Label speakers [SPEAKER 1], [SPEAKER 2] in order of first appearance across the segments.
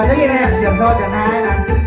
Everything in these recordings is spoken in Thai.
[SPEAKER 1] กันได้ยินไหมเสียงโซดจากนายนะ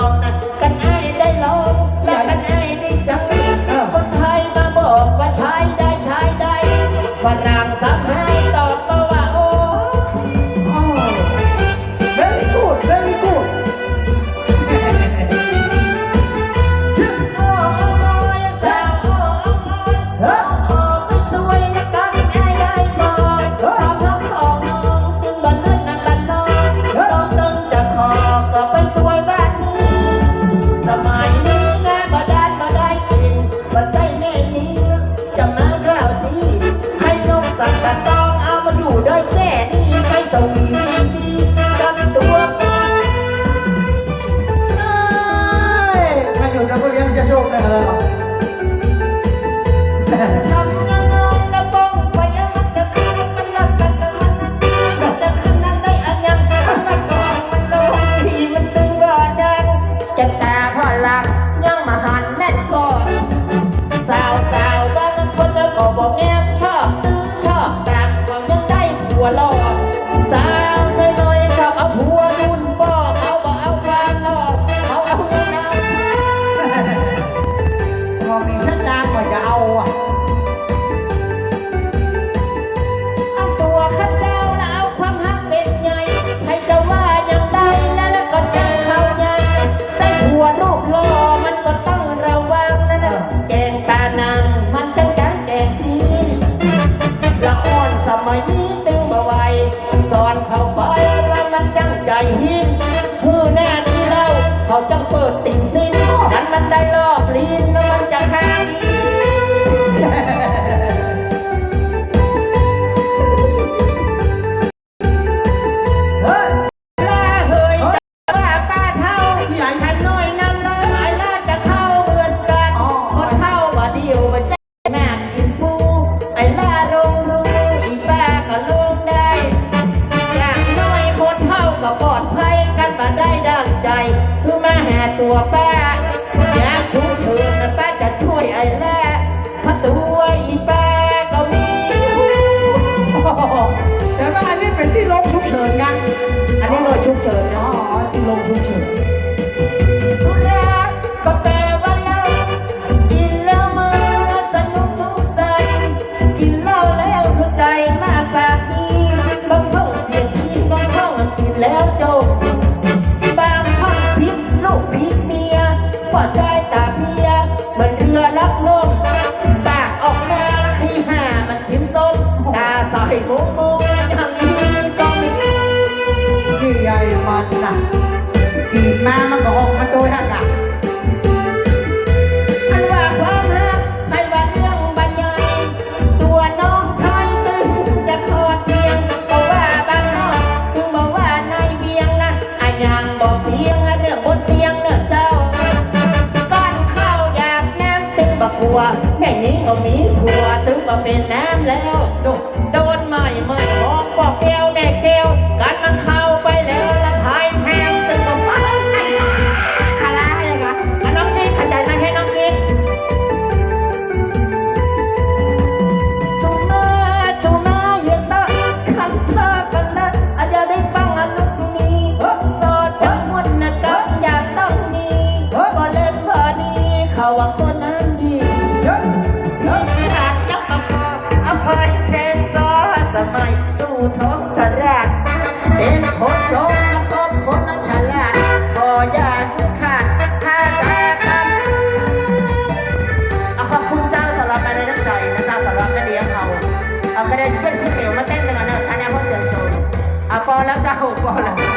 [SPEAKER 1] อ
[SPEAKER 2] งนะกันไอ้ได้
[SPEAKER 1] ล
[SPEAKER 2] อง จะตาพอหลังยังมาหันแม่นก่อนสาวสาวบางคนก็บอกแง้มชอบตื้อชอบดักก็ยังได้ผัวหลอกสาวน้อยๆชอบเอาผัวรุ่นพ่อเขาบอกเอาความหลอกเขาเอาเงินเอา
[SPEAKER 1] มองมีชัดจางกว่าจะเอาอะ
[SPEAKER 2] อ่อนสมัยนี้ตึงมาไวสอนเขาไปแล้วมันจังใจหินผู้แน่ที่เราเขาจังเปิดติ่งสิ้นมันมันได้รอบลิ้นแล้วมันจะฆ่าอี ชุกเฉินอ๋
[SPEAKER 1] นะอที่ลงฉุกเฉิน
[SPEAKER 2] ธุระก็แปลว่าเรากินแล้วมันสนุกสุขสันต์กินเหล้าแล้วเข้าใจมากปากนี้ บางท่องเสียงชีบางท่องกินแล้วจบบางท่องพิษลูกพิษเมียพอใจ มันน่ะ
[SPEAKER 1] ขี่มามันก็ออกมาโดยหักอะ
[SPEAKER 2] อันว่าความรักไม่ว่าเรื่องบรรยายตัวน้องชายตึงจะขอเพียงบอกว่าบางนอกตึงบอกว่าในเบียงนั้นอะยังบอกเพียงเรื่องบนเตียงเนื้องเจ้าก้อนข้าวอยากน้ำตึงบักหัวแม่นี้ก็มีผัวตึงก็เป็นน้ำแล้วโแรกเป็นคนโจรนักบคนนั้นฉลาดขออยากข้าดภาษาคำขอบคุณเจ้าสำหรับอะไรน้ำใจนะเจ้าสำหรับแม่เลี้ยงเขา
[SPEAKER 1] เอากระ
[SPEAKER 2] เด็นเป็นชิ้นเหนียวมาเต้นกันนะอันนี้พ่อเสียงโจรเอาปอแล้วเจ้าปอแล้ว